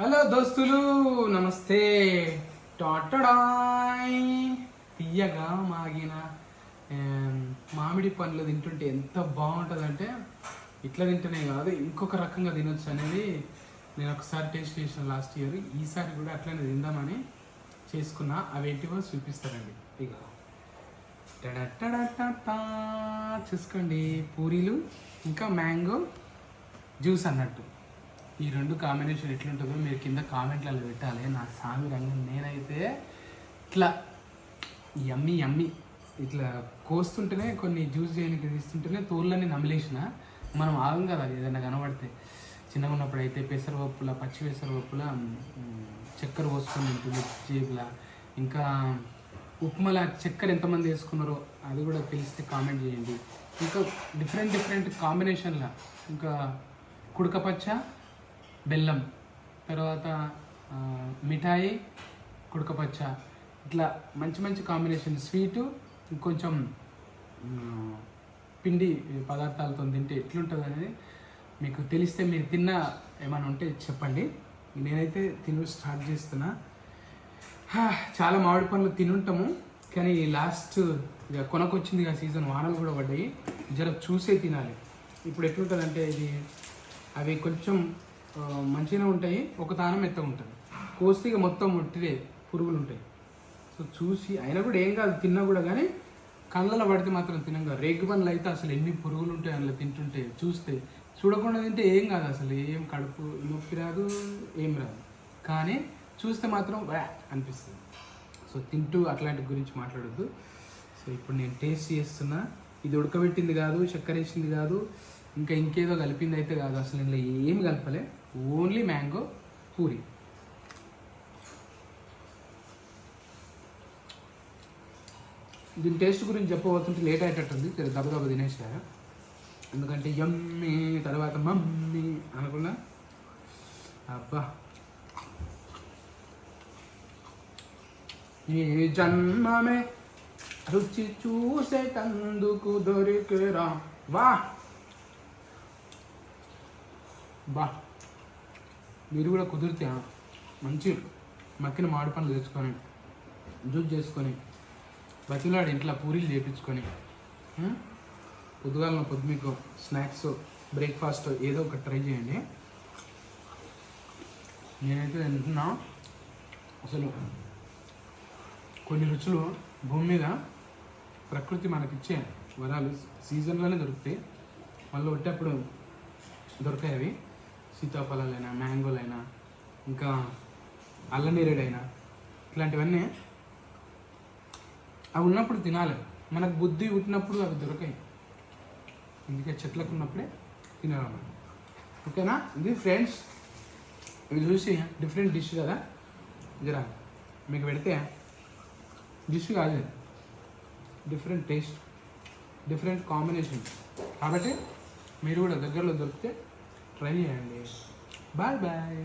Hello దోస్తులు నమస్తే. టాటడాయ్. తీయగా మాగిన మామిడి పండ్లు తింటుంటే ఎంత బాగుంటుందంటే ఇట్లా తింటేనే కాదు ఇంకొక రకంగా తినొచ్చు అనేది నేను ఒకసారి టేస్ట్ చేసిన లాస్ట్ ఇయర్. ఈసారి కూడా అట్లనే తిందామని చేసుకున్నా. అవి ఏంటివో చూపిస్తారండి ఇక చూసుకోండి పూరీలు ఇంకా మ్యాంగో జ్యూస్ అన్నట్టు. ఈ రెండు కాంబినేషన్ ఎట్లుంటుందో మీరు కింద కామెంట్లలో పెట్టాలి. నా సామి రంగం నేనైతే ఇట్లా యమ్మి యమ్మి ఇట్లా కోస్తుంటేనే కొన్ని జ్యూస్ చేయడానికి తీస్తుంటేనే తోళ్ళని నమిలేసిన మనం ఆగం కదా ఏదైనా కనబడితే. చిన్నగా ఉన్నప్పుడు అయితే పెసరపప్పుల పచ్చి పెసరపప్పుల చక్కెర పోసుకొని ఉంటుంది జేబుల. ఇంకా ఉప్మాల చక్కెర ఎంతమంది వేసుకున్నారో అది కూడా తెలిస్తే కామెంట్ చేయండి. ఇంకా డిఫరెంట్ డిఫరెంట్ కాంబినేషన్ల ఇంకా కుడకపచ్చ బెల్లం తర్వాత మిఠాయి కుడకపచ్చ. ఇట్లా మంచి మంచి కాంబినేషన్. స్వీటు ఇంకొంచెం పిండి పదార్థాలతో తింటే ఎట్లుంటుంది అనేది మీకు తెలిస్తే మీరు తిన్న ఏమైనా ఉంటే చెప్పండి. నేనైతే తిను స్టార్ట్ చేస్తున్నా. చాలా మామిడి పండ్లు తినుంటాము కానీ లాస్ట్ ఇక కొనకొచ్చింది ఇక సీజన్ వానలు కూడా పడ్డాయి. జర చూసే తినాలి. ఇప్పుడు ఎట్లుంటుంది ఇది అవి కొంచెం మంచిగానే ఉంటాయి. ఒక తానం మెత్తగా ఉంటుంది. కోస్తే ఇక మొత్తం ఉట్టిదే పురుగులు ఉంటాయి. సో చూసి అయినా కూడా ఏం కాదు తిన్నా కూడా కానీ కళ్ళలో పడితే మాత్రం తినం కాదు. రేగు పనులు అయితే అసలు ఎన్ని పురుగులు ఉంటాయి అందులో తింటుంటే చూస్తే చూడకుండా తింటే ఏం కాదు అసలు. ఏం కడుపు నొప్పి రాదు ఏం రాదు. కానీ చూస్తే మాత్రం వ్యా అనిపిస్తుంది. సో తింటూ అట్లాంటి గురించి మాట్లాడొద్దు. సో ఇప్పుడు నేను టేస్ట్ చేస్తున్నా. ఇది ఉడకబెట్టింది కాదు చక్కెర వేసింది కాదు ఇంకా ఇంకేదో కలిపింది అయితే కాదు. అసలు ఇందులో ఏమి కలపలే. Only mango puri. దీని టేస్ట్ గురించి చెప్పవలసింటే లేట్ అయ్యేటట్టుంది. సరే దెబ్బ తినేసారు? ఎందుకంటే యమ్మీ తర్వాత మమ్మీ అనుకున్నా? అబ్బా. ఈ జన్మమే రుచి చూసేటందుకు దొరికిరా. వా. బా. మీరు కూడా కుదిరితే మంచి మక్కిన మామిడి పండ్లు తెచ్చుకొని జ్యూస్ చేసుకొని బతిలాడు ఇంట్లో పూరీలు చేపించుకొని పొద్దుగాలను పొద్దు మీకు స్నాక్స్ బ్రేక్ఫాస్ట్ ఏదో ఒకటి ట్రై చేయండి. నేనైతే తింటున్నా. అసలు కొన్ని రుచులు భూమి మీద ప్రకృతి మనకిచ్చే వరాలు సీజన్లోనే దొరుకుతాయి. మళ్ళీ వచ్చేప్పుడు దొరికాయి అవి. సీతాఫలాలైనా మ్యాంగోలైనా ఇంకా అల్లనేరేడైనా ఇట్లాంటివన్నీ అవి ఉన్నప్పుడు తినాలి. మనకు బుద్ధి పుట్టినప్పుడు అవి దొరకాయి. అందుకే చెట్లకు ఉన్నప్పుడే తినాలన్నమాట ఓకేనా? ఇది ఫ్రెండ్స్ ఇవి చూసి డిఫరెంట్ డిష్ కదా? జరా మీకు పెడితే డిష్ కాదు డిఫరెంట్ టేస్ట్ డిఫరెంట్ కాంబినేషన్. కాబట్టి మీరు కూడా దగ్గరలో దొరికితే ట్రై చేయండి బాయ్ బాయ్